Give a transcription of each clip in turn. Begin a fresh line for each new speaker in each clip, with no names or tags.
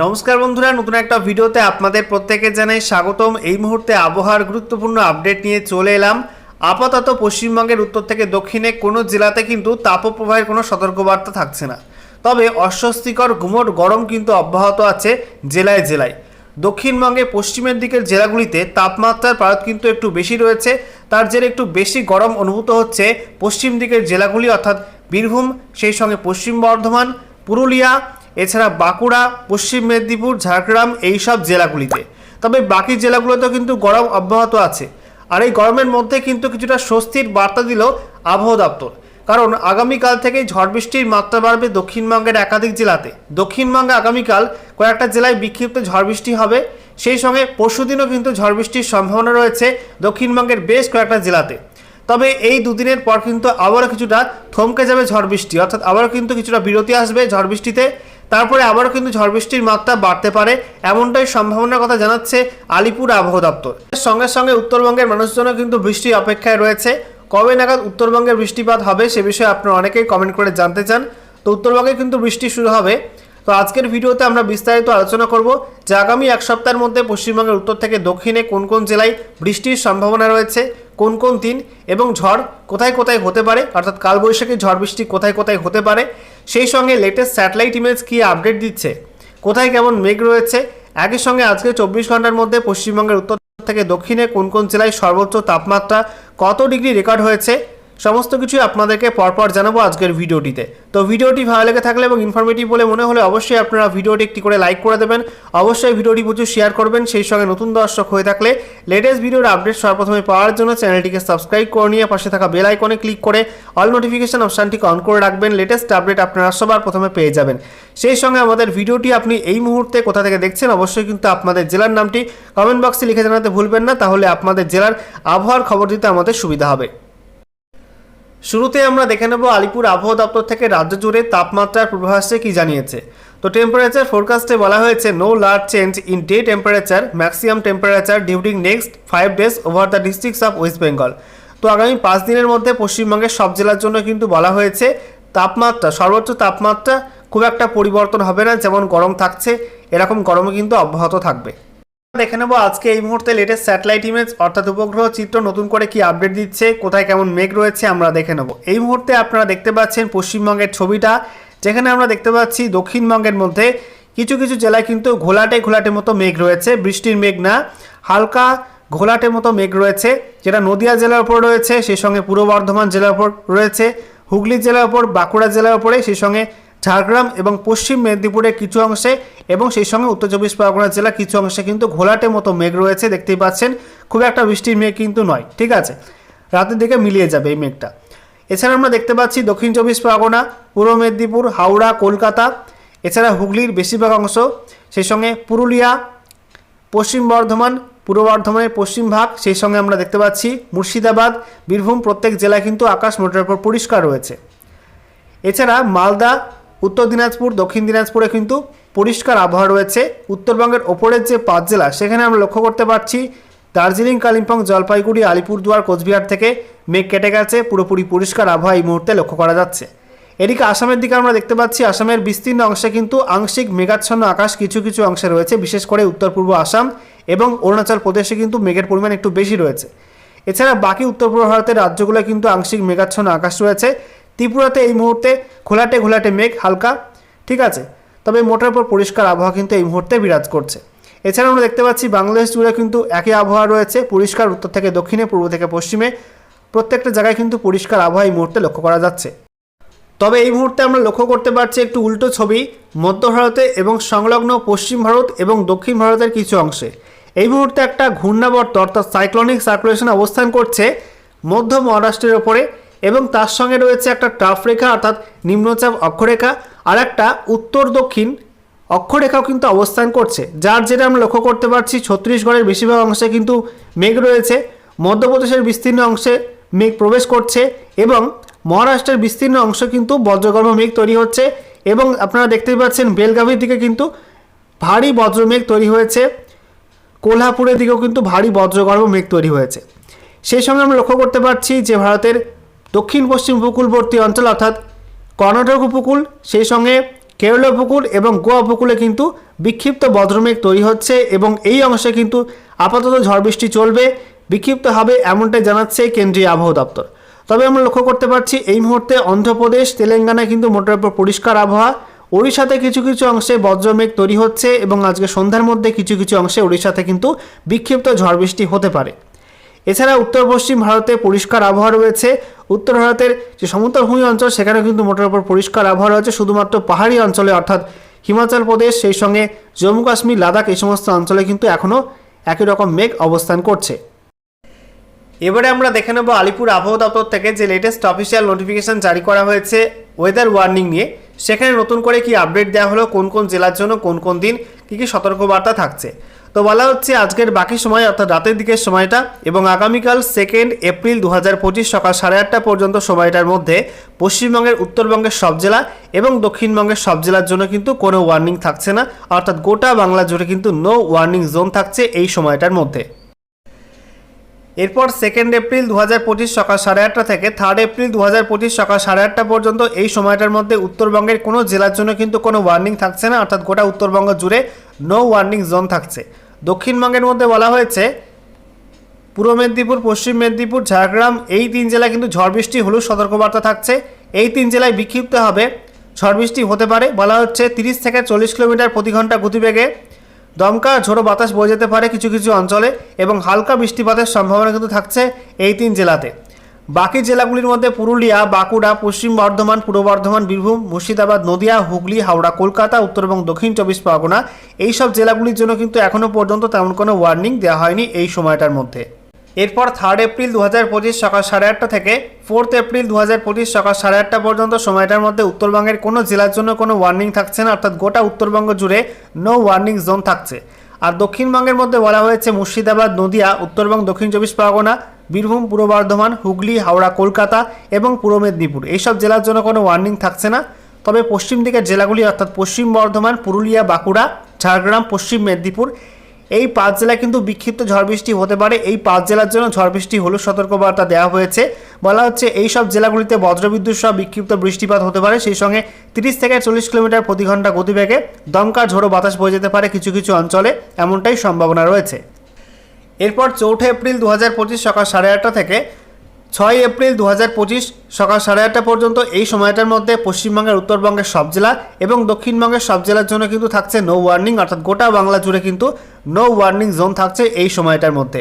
নমস্কার বন্ধুরা, নতুন একটা ভিডিওতে আপনাদের প্রত্যেকে জানাই স্বাগতম। এই মুহূর্তে আবহাওয়ার গুরুত্বপূর্ণ আপডেট নিয়ে চলে এলাম। আপাতত পশ্চিমবঙ্গের উত্তর থেকে দক্ষিণে কোনো জেলাতে কিন্তু তাপপ্রবাহের কোনো সতর্কবার্তা থাকছে না। তবে অস্বস্তিকর গুমোট গরম কিন্তু অব্যাহত আছে জেলায় জেলায়। দক্ষিণবঙ্গে পশ্চিমের দিকের জেলাগুলিতে তাপমাত্রার পারদ কিন্তু একটু বেশি রয়েছে। তার জেরে একটু বেশি গরম অনুভূত হচ্ছে পশ্চিম দিকের জেলাগুলি, অর্থাৎ বীরভূম, সেই সঙ্গে পশ্চিম বর্ধমান, পুরুলিয়া এছাড়া বাঁকুড়া, পশ্চিম মেদিনীপুর, ঝাড়গ্রাম এই সব জেলাগুলিতে। তবে বাকি জেলাগুলোতেও কিন্তু গরম অব্যাহত আছে। আর এই গরমের মধ্যে কিন্তু কিছুটা স্বস্তির বার্তা দিল আবহাওয়া দপ্তর। কারণ আগামীকাল থেকেই ঝড় বৃষ্টির মাত্রা বাড়বে দক্ষিণবঙ্গের একাধিক জেলাতে। দক্ষিণবঙ্গে আগামীকাল কয়েকটা জেলায় বিক্ষিপ্ত ঝড় বৃষ্টি হবে। সেই সঙ্গে পরশুদিনও কিন্তু ঝড় বৃষ্টির সম্ভাবনা রয়েছে দক্ষিণবঙ্গের বেশ কয়েকটা জেলাতে। তবে এই দুদিনের পর কিন্তু আবারও কিছুটা থমকে যাবে ঝড় বৃষ্টি। অর্থাৎ আবারও কিন্তু কিছুটা বিরতি আসবে ঝড় বৃষ্টিতে। তারপরে আবারও কিন্তু ঝড় বৃষ্টির মাত্রা বাড়তে পারে, এমনটাই সম্ভাবনার কথা জানাচ্ছে আলিপুর আবহাওয়া দপ্তর। সঙ্গে সঙ্গে উত্তরবঙ্গের মানুষজনও কিন্তু বৃষ্টির অপেক্ষায় রয়েছে। কবে নাগাদ উত্তরবঙ্গের বৃষ্টিপাত হবে সে বিষয়ে আপনারা অনেকেই কমেন্ট করে জানতে চান। তো উত্তরবঙ্গে কিন্তু বৃষ্টি শুরু হবে। তো আজকের ভিডিওতে আমরা বিস্তারিত আলোচনা করব যে আগামী এক সপ্তাহের মধ্যে পশ্চিমবঙ্গের উত্তর থেকে দক্ষিণে কোন কোন জেলায় বৃষ্টির সম্ভাবনা রয়েছে। কোন কোন দিন এবং ঝড় কোথায় কোথায় হতে পারে, অর্থাৎ কালবৈশাখী ঝড় বৃষ্টি কোথায় কোথায় হতে পারে, সেই সঙ্গে লেটেস্ট স্যাটেলাইট ইমেজ কী আপডেট দিচ্ছে, কোথায় কেমন মেঘ রয়েছে, একই সঙ্গে আজকে চব্বিশ ঘণ্টার মধ্যে পশ্চিমবঙ্গের উত্তর থেকে দক্ষিণে কোন কোন জেলায় সর্বোচ্চ তাপমাত্রা, কত ডিগ্রি রেকর্ড হয়েছে সমস্ত কিছুই আপনাদেরকে পরপর জানাব আজকের ভিডিওটিতে। তো ভিডিওটি ভালো লেগে থাকলে এবং ইনফরমেটিভ বলে মনে হলে অবশ্যই আপনারা ভিডিওটি একটি করে লাইক করে দেবেন। অবশ্যই ভিডিওটি প্রচুর শেয়ার করবেন। সেই সঙ্গে নতুন দর্শক হয়ে থাকলে লেটেস্ট ভিডিওর আপডেট সর্বপ্রথমে পাওয়ার জন্য চ্যানেলটিকে সাবস্ক্রাইব করে নিয়ে পাশে থাকা বেল আইকনে ক্লিক করে অল নোটিফিকেশন অপশানটিকে অন করে রাখবেন। লেটেস্ট আপডেট আপনারা সবার প্রথমে পেয়ে যাবেন। সেই সঙ্গে আমাদের ভিডিওটি আপনি এই মুহূর্তে কোথা থেকে দেখছেন অবশ্যই কিন্তু আপনাদের জেলার নামটি কমেন্ট বক্সে লিখে জানাতে ভুলবেন না। তাহলে আপনাদের জেলার আবহাওয়ার খবর দিতে আমাদের সুবিধা হবে। শুরুতে আমরা দেখে নেব আলিপুর আবহাওয়া দপ্তর থেকে রাজ্য জুড়ে তাপমাত্রার পূর্বাভাসে কি জানিয়েছে। তো টেম্পারেচার ফোরকাস্টে বলা হয়েছে no large change in day temperature maximum temperature during next five days over the districts of West Bengal তো আগামী পাঁচ দিনের মধ্যে পশ্চিমবঙ্গের সব জেলার জন্য কিন্তু বলা হয়েছে, তাপমাত্রা, সর্বোচ্চ তাপমাত্রা খুব একটা পরিবর্তন হবে না, যেমন গরম থাকছে, এরকম গরমও কিন্তু অব্যাহত থাকবে। দেখে নেব আজকে এই মুহূর্তে লেটেস্ট স্যাটেলাইট ইমেজ অর্থাৎ উপগ্রহ চিত্র নতুন করে কি আপডেট দিচ্ছে, কোথায় কেমন মেঘ রয়েছে আমরা দেখে নেব। এই মুহূর্তে আপনারা দেখতে পাচ্ছেন পশ্চিমবঙ্গের ছবিটা, যেখানে আমরা দেখতে পাচ্ছি দক্ষিণবঙ্গের মধ্যে কিছু কিছু জেলায় কিন্তু ঘোলাটে ঘোলাটে মতো মেঘ রয়েছে, বৃষ্টির মেঘ না, হালকা ঘোলাটে মতো মেঘ রয়েছে, যেটা নদিয়া জেলার উপর রয়েছে, সেই সঙ্গে পূর্ব বর্ধমান জেলার উপর রয়েছে, হুগলি জেলার উপর, বাঁকুড়া জেলার উপরে, সেই সঙ্গে ঝাড়গ্রাম এবং পশ্চিম মেদিনীপুরের কিছু অংশে এবং সেই সঙ্গে উত্তর চব্বিশ পরগনা জেলা কিছু অংশে কিন্তু ঘোলাটে মতো মেঘ রয়েছে, দেখতেই পাচ্ছেন। খুব একটা বৃষ্টির মেঘ কিন্তু নয়, ঠিক আছে? রাতের দিকে মিলিয়ে যাবে এই মেঘটা। এছাড়া আমরা দেখতে পাচ্ছি দক্ষিণ চব্বিশ পরগনা, পূর্ব মেদিনীপুর, হাওড়া, কলকাতা, এছাড়া হুগলির বেশিরভাগ অংশ। সেই সঙ্গে পুরুলিয়া, পশ্চিম বর্ধমান, পূর্ব বর্ধমানের পশ্চিম ভাগ। সেই সঙ্গে আমরা দেখতে পাচ্ছি মুর্শিদাবাদ, বীরভূম প্রত্যেক জেলায় কিন্তু আকাশ মোটের উপর পরিষ্কার রয়েছে। এছাড়া মালদা উত্তর দিনাজপুর, দক্ষিণ দিনাজপুরে কিন্তু পরিষ্কার আবহাওয়া রয়েছে। উত্তরবঙ্গের ওপরের যে পাঁচ জেলা, সেখানে আমরা লক্ষ্য করতে পারছি দার্জিলিং, কালিম্পং, জলপাইগুড়ি, আলিপুরদুয়ার, কোচবিহার থেকে মেঘ কেটে গেছে। পুরোপুরি পরিষ্কার আবহাওয়া এই মুহূর্তে লক্ষ্য করা যাচ্ছে। এদিকে আসামের দিকে আমরা দেখতে পাচ্ছি, আসামের বিস্তীর্ণ অংশে কিন্তু আংশিক মেঘাচ্ছন্ন আকাশ কিছু কিছু অংশে রয়েছে, বিশেষ করে উত্তর পূর্ব আসাম এবং অরুণাচল প্রদেশে কিন্তু মেঘের পরিমাণ একটু বেশি রয়েছে। এছাড়া বাকি উত্তর পূর্ব ভারতের রাজ্যগুলো কিন্তু আংশিক মেঘাচ্ছন্ন আকাশ রয়েছে। ত্রিপুরাতে এই মুহূর্তে ঘোলাটে ঘোলাটে মেঘ হালকা, ঠিক আছে? তবে মোটার উপর পরিষ্কার আবহাওয়া কিন্তু এই মুহূর্তে বিরাজ করছে। এছাড়া আমরা দেখতে পাচ্ছি, বাংলাদেশ জুড়ে কিন্তু একই আবহাওয়া রয়েছে, পরিষ্কার উত্তর থেকে দক্ষিণে, পূর্ব থেকে পশ্চিমে। প্রত্যেকটা জায়গায় কিন্তু পরিষ্কার আবহাওয়া এই মুহূর্তে লক্ষ্য করা যাচ্ছে। তবে এই মুহূর্তে আমরা লক্ষ্য করতে পারছি একটু উল্টো ছবি, মধ্য ভারতে এবং সংলগ্ন পশ্চিম ভারত এবং দক্ষিণ ভারতের কিছু অংশে। এই মুহূর্তে একটা ঘূর্ণাবর্ত অর্থাৎ সাইক্লোনিক সার্কুলেশন অবস্থান করছে মধ্য মহারাষ্ট্রের ওপরে। এবং তার সঙ্গে রয়েছে একটা টাফ রেখা, অর্থাৎ নিম্নচাপ অক্ষরেখা, আর একটা উত্তর দক্ষিণ অক্ষরেখাও কিন্তু অবস্থান করছে, যার যেটা আমরা লক্ষ্য করতে পারছি ছত্তিশগড়ের বেশিরভাগ অংশে কিন্তু মেঘ রয়েছে, মধ্যপ্রদেশের বিস্তীর্ণ অংশে মেঘ প্রবেশ করছে এবং মহারাষ্ট্রের বিস্তীর্ণ অংশ কিন্তু বজ্রগর্ভ মেঘ তৈরি হচ্ছে এবং আপনারা দেখতেই পাচ্ছেন বেলগাভির দিকে কিন্তু ভারী বজ্রমেঘ তৈরি হয়েছে, কোলহাপুরের দিকেও কিন্তু ভারী বজ্রগর্ভ মেঘ তৈরি হয়েছে। সেই সঙ্গে আমরা লক্ষ্য করতে পারছি যে ভারতের দক্ষিণ পশ্চিম উপকূলবর্তী অঞ্চল অর্থাৎ কর্ণাটক উপকূল, সেই সঙ্গে কেরল উপকূল এবং গোয়া উপকূলে কিন্তু বিক্ষিপ্ত বজ্রমেঘ তৈরি হচ্ছে এবং এই অংশে কিন্তু আপাতত ঝড় বৃষ্টি চলবে। বিক্ষিপ্ত হবে এমনটাই জানাচ্ছে কেন্দ্রীয় আবহাওয়া দপ্তর। তবে আমরা লক্ষ্য করতে পারছি এই মুহূর্তে অন্ধ্রপ্রদেশ তেলেঙ্গানায় কিন্তু মোটের উপর পরিষ্কার আবহাওয়া। ওড়িশাতে কিছু কিছু অংশে বজ্রমেঘ তৈরি হচ্ছে এবং আজকে সন্ধ্যার মধ্যে কিছু কিছু অংশে ওড়িশাতে কিন্তু বিক্ষিপ্ত ঝড় বৃষ্টি হতে পারে। এছাড়া উত্তর পশ্চিম ভারতে পরিষ্কার আবহাওয়া রয়েছে। উত্তর ভারতের যে সমতলভূমি অঞ্চল সেখানে কিন্তু মোটের উপর পরিষ্কার আবহাওয়া রয়েছে। শুধুমাত্র পাহাড়ি অঞ্চলে, অর্থাৎ হিমাচল প্রদেশ, সেই সঙ্গে জম্মু কাশ্মীর, লাদাখ, এই সমস্ত অঞ্চলে কিন্তু এখনও একই রকম মেঘ অবস্থান করছে। এবারে আমরা দেখে নেব আলিপুর আবহাওয়া দপ্তর থেকে যে লেটেস্ট অফিসিয়াল নোটিফিকেশন জারি করা হয়েছে ওয়েদার ওয়ার্নিং নিয়ে। সেখানে নতুন করে কি আপডেট দেওয়া হলো, কোন কোন জেলার জন্য কোন কোন দিন কী কী সতর্কবার্তা থাকছে? তো বলা হচ্ছে আজকের বাকি সময়, অর্থাৎ রাতের দিকের সময়টা এবং আগামীকাল সেকেন্ড এপ্রিল দু হাজার পঁচিশ সকাল সাড়ে আটটা পর্যন্ত সময়টার মধ্যে পশ্চিমবঙ্গের, উত্তরবঙ্গের সব জেলা এবং দক্ষিণবঙ্গের সব জেলার জন্য কিন্তু কোনো ওয়ার্নিং থাকছে না। অর্থাৎ গোটা বাংলা জুড়ে কিন্তু নো ওয়ার্নিং জোন থাকছে এই সময়টার মধ্যে। এরপর সেকেন্ড এপ্রিল দু হাজার পঁচিশ সকাল সাড়ে আটটা থেকে থার্ড এপ্রিল দু হাজার পঁচিশ সকাল সাড়ে আটটা পর্যন্ত এই সময়টার মধ্যে উত্তরবঙ্গের কোনো জেলার জন্য কিন্তু কোনো ওয়ার্নিং থাকছে না। অর্থাৎ গোটা উত্তরবঙ্গ জুড়ে নো ওয়ার্নিং জোন থাকছে। দক্ষিণবঙ্গের মধ্যে বলা হয়েছে, পূর্ব মেদিনীপুর, পশ্চিম মেদিনীপুর, ঝাড়গ্রাম, এই তিন জেলায় কিন্তু ঝড় বৃষ্টি, হলুদ সতর্কবার্তা থাকছে। এই তিন জেলায় বিক্ষিপ্ত হবে ঝড় বৃষ্টি, হতে পারে। বলা হচ্ছে তিরিশ থেকে চল্লিশ কিলোমিটার প্রতি ঘণ্টা গতিবেগে দমকা ঝোড়ো বাতাস বয়ে যেতে পারে কিছু কিছু অঞ্চলে এবং হালকা বৃষ্টিপাতের সম্ভাবনা কিন্তু থাকছে এই তিন জেলাতে। বাকি জেলাগুলির মধ্যে পুরুলিয়া, বাঁকুড়া, পশ্চিম বর্ধমান, পূর্ব বর্ধমান, বীরভূম, মুর্শিদাবাদ, নদিয়া, হুগলি, হাওড়া, কলকাতা, উত্তর এবং দক্ষিণ চব্বিশ পরগনা, এইসব জেলাগুলির জন্য কিন্তু এখনও পর্যন্ত তেমন কোনো ওয়ার্নিং দেওয়া হয়নি এই সময়টার মধ্যে। এরপর থার্ড এপ্রিল দু হাজার পঁচিশ সকাল সাড়ে আটটা থেকে ফোর্থ এপ্রিল দু হাজার পঁচিশ সকাল সাড়ে আটটা পর্যন্ত সময়টার মধ্যে উত্তরবঙ্গের কোনো জেলার জন্য কোনো ওয়ার্নিং থাকছে না, অর্থাৎ গোটা উত্তরবঙ্গ জুড়ে নো ওয়ার্নিং জোন থাকছে। আর দক্ষিণবঙ্গের মধ্যে বলা হয়েছে মুর্শিদাবাদ, নদিয়া উত্তরবঙ্গ দক্ষিণ চব্বিশ পরগনা বীরভূম, পূর্ব বর্ধমান, হুগলি, হাওড়া, কলকাতা এবং পূর্ব মেদিনীপুর। এইসব জেলার জন্য কোনো ওয়ার্নিং থাকছে না। তবে পশ্চিম দিকের জেলাগুলি অর্থাৎ পশ্চিম বর্ধমান, পুরুলিয়া, বাঁকুড়া, ঝাড়গ্রাম, পশ্চিম মেদিনীপুর, এই পাঁচ জেলায় কিন্তু বিক্ষিপ্ত ঝড় বৃষ্টি হতে পারে। এই পাঁচ জেলার জন্য ঝড় বৃষ্টি হলুদ সতর্কবার্তা দেওয়া হয়েছে। বলা হচ্ছে এই সব জেলাগুলিতে বজ্রবিদ্যুৎ সহ বিক্ষিপ্ত বৃষ্টিপাত হতে পারে। সেই সঙ্গে তিরিশ থেকে চল্লিশ কিলোমিটার প্রতি ঘণ্টা গতিবেগে দমকা ঝোড়ো বাতাস বয়ে যেতে পারে কিছু কিছু অঞ্চলে। এমনটাই সম্ভাবনা রয়েছে। এরপর চৌঠা এপ্রিল দু পঁচিশ সকাল সাড়ে আটটা থেকে ছয় এপ্রিল দু পঁচিশ সকাল সাড়ে আটটা পর্যন্ত এই সময়টার মধ্যে পশ্চিমবঙ্গের, উত্তরবঙ্গের সব জেলা এবং দক্ষিণবঙ্গের সব জেলার জন্য কিন্তু থাকছে নো ওয়ার্নিং অর্থাৎ গোটা বাংলা জুড়ে কিন্তু নো ওয়ার্নিং জোন থাকছে এই সময়টার মধ্যে।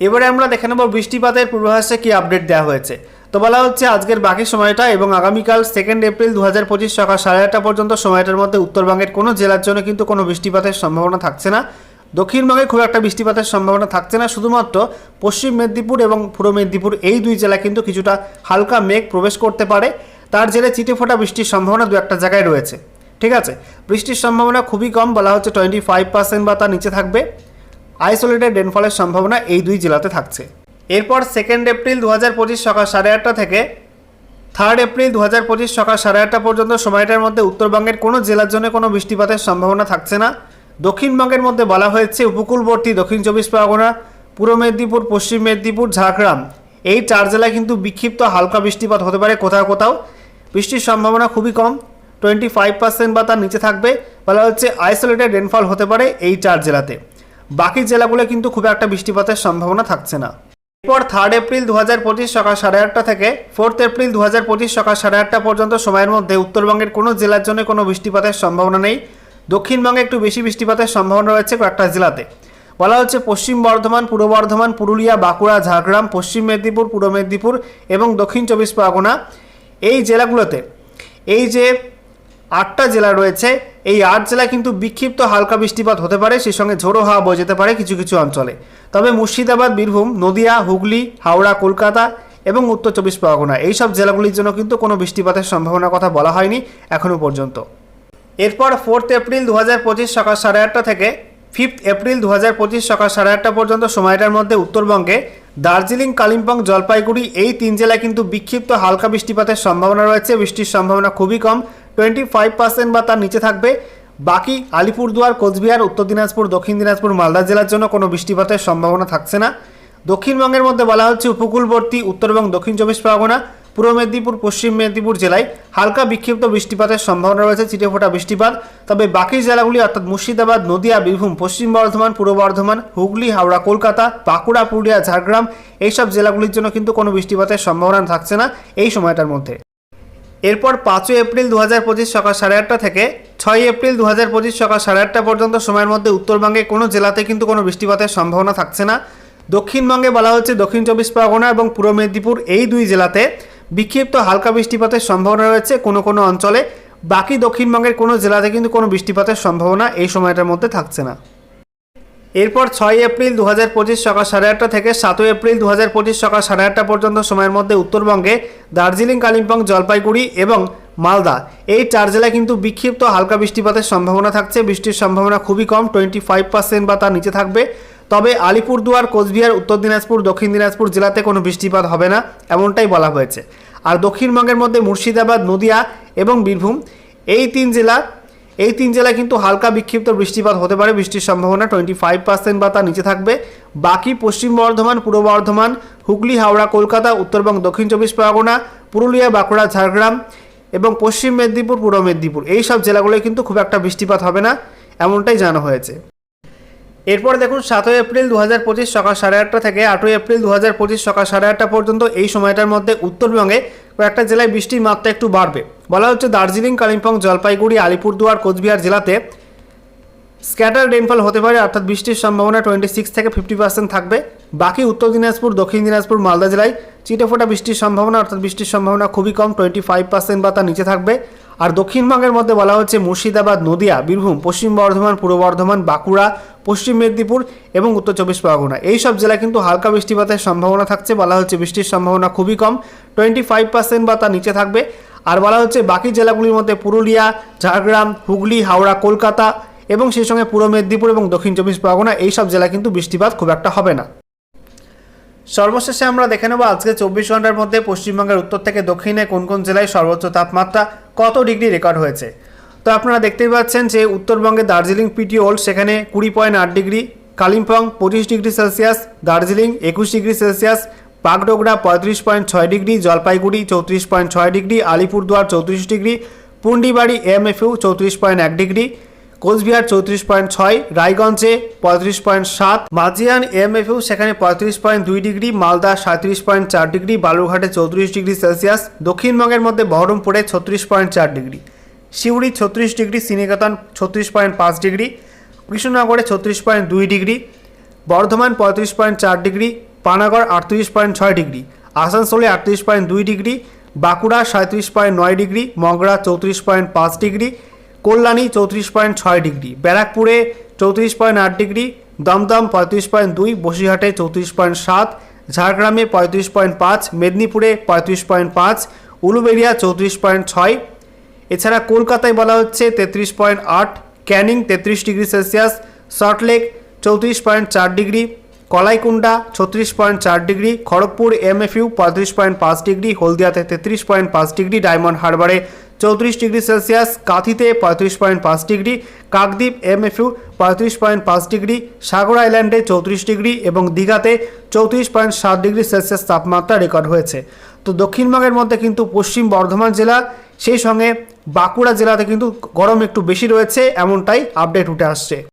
এবারে আমরা দেখে নেব বৃষ্টিপাতের পূর্বাভাসে কি আপডেট দেওয়া হয়েছে। তো বলা হচ্ছে আজকের বাকি সময়টা এবং আগামীকাল সেকেন্ড এপ্রিল দু হাজার পঁচিশ সকাল সাড়ে আটটা পর্যন্ত সময়টার মধ্যে উত্তরবঙ্গের কোনো জেলার জন্য কিন্তু কোনো বৃষ্টিপাতের সম্ভাবনা থাকছে না। দক্ষিণবঙ্গে খুব একটা বৃষ্টিপাতের সম্ভাবনা থাকছে না। শুধুমাত্র পশ্চিম মেদিনীপুর এবং পূর্ব মেদিনীপুর এই দুই জেলা কিন্তু কিছুটা হালকা মেঘ প্রবেশ করতে পারে। তার জেলে চিটেফোঁটা বৃষ্টির সম্ভাবনা দু একটা জায়গায় রয়েছে। ঠিক আছে? বৃষ্টির সম্ভাবনা খুবই কম, বলা হচ্ছে টোয়েন্টি ফাইভ পার্সেন্ট বা তার নিচে থাকবে। আইসোলেটেড রেনফলের সম্ভাবনা এই দুই জেলাতে থাকছে। এরপর সেকেন্ড এপ্রিল দু হাজার পঁচিশ সকাল সাড়ে আটটা থেকে থার্ড এপ্রিল দু হাজার পঁচিশ সকাল সাড়ে আটটা পর্যন্ত সময়টার মধ্যে উত্তরবঙ্গের কোনো জেলার জন্য কোনো বৃষ্টিপাতের সম্ভাবনা থাকছে না। দক্ষিণবঙ্গের মধ্যে বলা হয়েছে উপকূলবর্তী দক্ষিণ চব্বিশ পরগনা, পূর্ব মেদিনীপুর, পশ্চিম মেদিনীপুর, ঝাড়গ্রাম। এই চার জেলায় কিন্তু বিক্ষিপ্ত হালকা বৃষ্টিপাত হতে পারে কোথাও কোথাও। বৃষ্টির সম্ভাবনা খুবই কম, টোয়েন্টি ফাইভ পার্সেন্ট বা তার নিচে থাকবে। বলা হচ্ছে আইসোলেটেড রেনফল হতে পারে এই চার জেলাতে। বাকি জেলাগুলো কিন্তু খুব একটা বৃষ্টিপাতের সম্ভাবনা থাকছে না। এরপর থার্ড এপ্রিল দু হাজার পঁচিশ সকাল সাড়ে আটটা থেকে ফোর্থ এপ্রিল দু হাজার পঁচিশ সকাল সাড়ে আটটা পর্যন্ত সময়ের মধ্যে উত্তরবঙ্গের কোনো জেলার জন্য কোনো বৃষ্টিপাতের সম্ভাবনা নেই। দক্ষিণবঙ্গে একটু বেশি বৃষ্টিপাতের সম্ভাবনা রয়েছে কয়েকটা জেলাতে। বলা হচ্ছে পশ্চিম বর্ধমান, পূর্ব বর্ধমান, পুরুলিয়া, বাঁকুড়া, ঝাড়গ্রাম, পশ্চিম মেদিনীপুর, পূর্ব মেদিনীপুর এবং দক্ষিণ চব্বিশ পরগনা। এই জেলাগুলোতে এই যে আটটা জেলা রয়েছে, এই আট জেলায় কিন্তু বিক্ষিপ্ত হালকা বৃষ্টিপাত হতে পারে, সেই সঙ্গে ঝোড়ো হাওয়া বয়ে যেতে পারে কিছু কিছু অঞ্চলে। তবে মুর্শিদাবাদ, বীরভূম, নদিয়া, হুগলি, হাওড়া, কলকাতা এবং উত্তর চব্বিশ পরগনা, এইসব জেলাগুলির জন্য কিন্তু কোনো বৃষ্টিপাতের সম্ভাবনার কথা বলা হয়নি এখনও পর্যন্ত। এরপর ফোর্থ এপ্রিল দু হাজার পঁচিশ সকাল সাড়ে আটটা থেকে ফিফথ এপ্রিল দু হাজার পঁচিশ সকাল সাড়ে আটটা পর্যন্ত সময়টার মধ্যে উত্তরবঙ্গে দার্জিলিং, কালিম্পং, জলপাইগুড়ি এই তিন জেলায় কিন্তু বিক্ষিপ্ত হালকা বৃষ্টিপাতের সম্ভাবনা রয়েছে। বৃষ্টির সম্ভাবনা খুবই কম টোয়েন্টি ফাইভ পার্সেন্ট বা তার নিচে থাকবে। বাকি আলিপুরদুয়ার, কোচবিহার, উত্তর দিনাজপুর, দক্ষিণ দিনাজপুর, মালদা জেলার জন্য কোনো বৃষ্টিপাতের সম্ভাবনা থাকছে না। দক্ষিণবঙ্গের মধ্যে বলা হচ্ছে উপকূলবর্তী উত্তর এবং দক্ষিণ চব্বিশ পরগনা পূর্ব মেদিনীপুর, পশ্চিম মেদিনীপুর জেলায় হালকা বিক্ষিপ্ত বৃষ্টিপাতের সম্ভাবনা রয়েছে চিটেফোঁটা বৃষ্টিপাত। তবে বাকি জেলাগুলি অর্থাৎ মুর্শিদাবাদ, নদিয়া, বীরভূম, পশ্চিম বর্ধমান, পূর্ব বর্ধমান, হুগলি, হাওড়া, কলকাতা, বাঁকুড়া, পুরুলিয়া, ঝাড়গ্রাম, এইসব জেলাগুলির জন্য কিন্তু কোনো বৃষ্টিপাতের সম্ভাবনা থাকছে না এই সময়টার মধ্যে। এরপর পাঁচই এপ্রিল দু হাজার পঁচিশ সকাল সাড়ে আটটা থেকে ছয় এপ্রিল দু হাজার পঁচিশ সকাল সাড়ে আটটা পর্যন্ত সময়ের মধ্যে উত্তরবঙ্গে কোনো জেলাতে কিন্তু কোনো বৃষ্টিপাতের সম্ভাবনা থাকছে না। দক্ষিণবঙ্গে বলা হচ্ছে দক্ষিণ চব্বিশ পরগনা এবং পূর্ব মেদিনীপুর এই দুই জেলাতে বিক্ষিপ্ত হালকা বৃষ্টিপাতের সম্ভাবনা রয়েছে কোনো কোনো অঞ্চলে। বাকি দক্ষিণবঙ্গের কোনো জেলাতে কিন্তু কোনো বৃষ্টিপাতের সম্ভাবনা এই সময়টার মধ্যে থাকছে না। এরপর ছয় এপ্রিল দু হাজার পঁচিশ সকাল সাড়ে আটটা থেকে সাতই এপ্রিল দু হাজার পঁচিশ সকাল সাড়ে আটটা পর্যন্ত সময়ের মধ্যে উত্তরবঙ্গে দার্জিলিং, কালিম্পং, জলপাইগুড়ি এবং মালদা। এই চার জেলায় কিন্তু বিক্ষিপ্ত হালকা বৃষ্টিপাতের সম্ভাবনা থাকছে। বৃষ্টির সম্ভাবনা খুবই কম টোয়েন্টি ফাইভ পার্সেন্ট বা তার নিচে থাকবে। তবে আলিপুরদুয়ার, কোচবিহার, উত্তর দিনাজপুর, দক্ষিণ দিনাজপুর জেলাতে কোনো বৃষ্টিপাত হবে না, এমনটাই বলা হয়েছে। আর দক্ষিণবঙ্গের মধ্যে মুর্শিদাবাদ, নদিয়া এবং বীরভূম, এই তিন জেলা, এই তিন জেলায় কিন্তু হালকা বিক্ষিপ্ত বৃষ্টিপাত হতে পারে। বৃষ্টির সম্ভাবনা টোয়েন্টি ফাইভ পার্সেন্ট বা তার নিচে থাকবে। বাকি পশ্চিম বর্ধমান, পূর্ব বর্ধমান, হুগলি, হাওড়া, কলকাতা, উত্তরবঙ্গ, দক্ষিণ চব্বিশ পরগনা, পুরুলিয়া, বাঁকুড়া, ঝাড়গ্রাম এবং পশ্চিম মেদিনীপুর, পূর্ব মেদিনীপুর, এই সব জেলাগুলোয় কিন্তু খুব একটা বৃষ্টিপাত হবে না, এমনটাই জানা হয়েছে। এরপর দেখুন, সাতই এপ্রিল দু হাজার পঁচিশ সকাল সাড়ে আটটা থেকে আটই এপ্রিল দু হাজার পঁচিশ সকাল সাড়ে আটটা পর্যন্ত এই সময়টার মধ্যে উত্তরবঙ্গে কয়েকটা জেলায় বৃষ্টির মাত্রা একটু বাড়বে। বলা হচ্ছে, দার্জিলিং, কালিম্পং, জলপাইগুড়ি, আলিপুরদুয়ার, কোচবিহার জেলাতে স্ক্যাটার রেনফল হতে পারে, অর্থাৎ বৃষ্টির সম্ভাবনা টোয়েন্টি সিক্স থেকে ফিফটি পার্সেন্ট থাকবে। বাকি উত্তর দিনাজপুর, দক্ষিণ দিনাজপুর, মালদা জেলায় চিটেফোঁটা বৃষ্টির সম্ভাবনা, অর্থাৎ বৃষ্টির সম্ভাবনা খুবই কম টোয়েন্টি ফাইভ পার্সেন্ট বা তার নিচে থাকবে। আর দক্ষিণবঙ্গের মধ্যে বলা হচ্ছে মুর্শিদাবাদ, নদিয়া, বীরভূম, পশ্চিম বর্ধমান, পূর্ব বর্ধমান, বাঁকুড়া, পশ্চিম মেদিনীপুর এবং উত্তর চব্বিশ পরগনা। এই সব জেলায় কিন্তু হালকা বৃষ্টিপাতের সম্ভাবনা থাকছে, বলা হচ্ছে বৃষ্টির সম্ভাবনা খুবই কম টোয়েন্টি ফাইভ পার্সেন্ট বা তার নিচে থাকবে। আর বলা হচ্ছে বাকি জেলাগুলির মধ্যে পুরুলিয়া, ঝাড়গ্রাম, হুগলি, হাওড়া, কলকাতা এবং সেই সঙ্গে পূর্ব মেদিনীপুর এবং দক্ষিণ চব্বিশ পরগনা এইসব জেলা কিন্তু বৃষ্টিপাত খুব একটা হবে না। সর্বশেষে আমরা দেখে নেব আজকে চব্বিশ ঘণ্টার মধ্যে পশ্চিমবঙ্গের উত্তর থেকে দক্ষিণে কোন কোন জেলায় সর্বোচ্চ তাপমাত্রা কত ডিগ্রি রেকর্ড হয়েছে। তো আপনারা দেখতেই পাচ্ছেন যে উত্তরবঙ্গে দার্জিলিং পিটি ওল্ড সেখানে কুড়ি পয়েন্ট আট ডিগ্রি, কালিম্পং পঁচিশ ডিগ্রি সেলসিয়াস, দার্জিলিং একুশ ডিগ্রি সেলসিয়াস, বাগডোগরা পঁয়ত্রিশ পয়েন্ট ছয় ডিগ্রি, জলপাইগুড়ি চৌত্রিশ পয়েন্ট ছয় ডিগ্রি, আলিপুরদুয়ার চৌত্রিশ ডিগ্রি, পুন্ডিবাড়ি এমএফইউ চৌত্রিশ পয়েন্ট এক ডিগ্রি কোচবিহার চৌত্রিশ পয়েন্ট ছয়, রায়গঞ্জে পঁয়ত্রিশ পয়েন্ট সাত মাজিয়ান এমএফইউ সেখানে পঁয়ত্রিশ পয়েন্ট দুই ডিগ্রি, মালদা সাঁত্রিশ পয়েন্ট চার ডিগ্রি, বালুরঘাটে চৌত্রিশ ডিগ্রি সেলসিয়াস, দক্ষিণবঙ্গের মধ্যে বহরমপুরে ছত্রিশ পয়েন্ট চার ডিগ্রি সিউড়ি ছত্রিশ ডিগ্রি, শ্রীনিকেতন ছত্রিশ পয়েন্ট পাঁচ ডিগ্রি, কৃষ্ণনগরে ছত্রিশ পয়েন্ট দুই ডিগ্রি, বর্ধমান পঁয়ত্রিশ পয়েন্ট চার ডিগ্রি, পানাগড় আটত্রিশ পয়েন্ট ছয় ডিগ্রি, আসানসোলে আটত্রিশ পয়েন্ট দুই ডিগ্রি, বাঁকুড়া সাঁত্রিশ পয়েন্ট নয় ডিগ্রি, মগরা চৌত্রিশ পয়েন্ট পাঁচ ডিগ্রি কল্যাণী চৌত্রিশ পয়েন্ট ছয় ডিগ্রি, ব্যারাকপুরে চৌত্রিশ পয়েন্ট আট ডিগ্রি, দমদম পঁয়ত্রিশ পয়েন্ট দুই, বসিরহাটে চৌত্রিশ পয়েন্ট সাত, ঝাড়গ্রামে পঁয়ত্রিশ পয়েন্ট পাঁচ, মেদিনীপুরে পঁয়ত্রিশ পয়েন্ট পাঁচ উলুবেড়িয়া চৌত্রিশ পয়েন্ট ছয়। এছাড়া কলকাতায় বলা হচ্ছে তেত্রিশ পয়েন্ট আট, ক্যানিং তেত্রিশ ডিগ্রি সেলসিয়াস, সল্টলেক চৌত্রিশ পয়েন্ট চার ডিগ্রি কলাইকুণ্ডা ছত্রিশ পয়েন্ট চার ডিগ্রি, খড়গপুর এমএফইউ পঁয়ত্রিশ পয়েন্ট পাঁচ ডিগ্রি, হলদিয়াতে তেত্রিশ পয়েন্ট পাঁচ ডিগ্রি, ডায়মন্ড হারবারে চৌত্রিশ ডিগ্রি সেলসিয়াস, কাঁথিতে পঁয়ত্রিশ পয়েন্ট পাঁচ degree, Kakdwip M F U পঁয়ত্রিশ পয়েন্ট পাঁচ ডিগ্রি, সাগর আইল্যান্ডে চৌত্রিশ ডিগ্রি এবং দীঘাতে চৌত্রিশ পয়েন্ট সাত ডিগ্রি সেলসিয়াস তাপমাত্রা রেকর্ড হয়েছে। তো দক্ষিণবঙ্গের মধ্যে কিন্তু পশ্চিম বর্ধমান জেলা, সেই সঙ্গে বাঁকুড়া জেলাতে কিন্তু গরম একটু বেশি রয়েছে, এমনটাই আপডেট উঠে আসছে।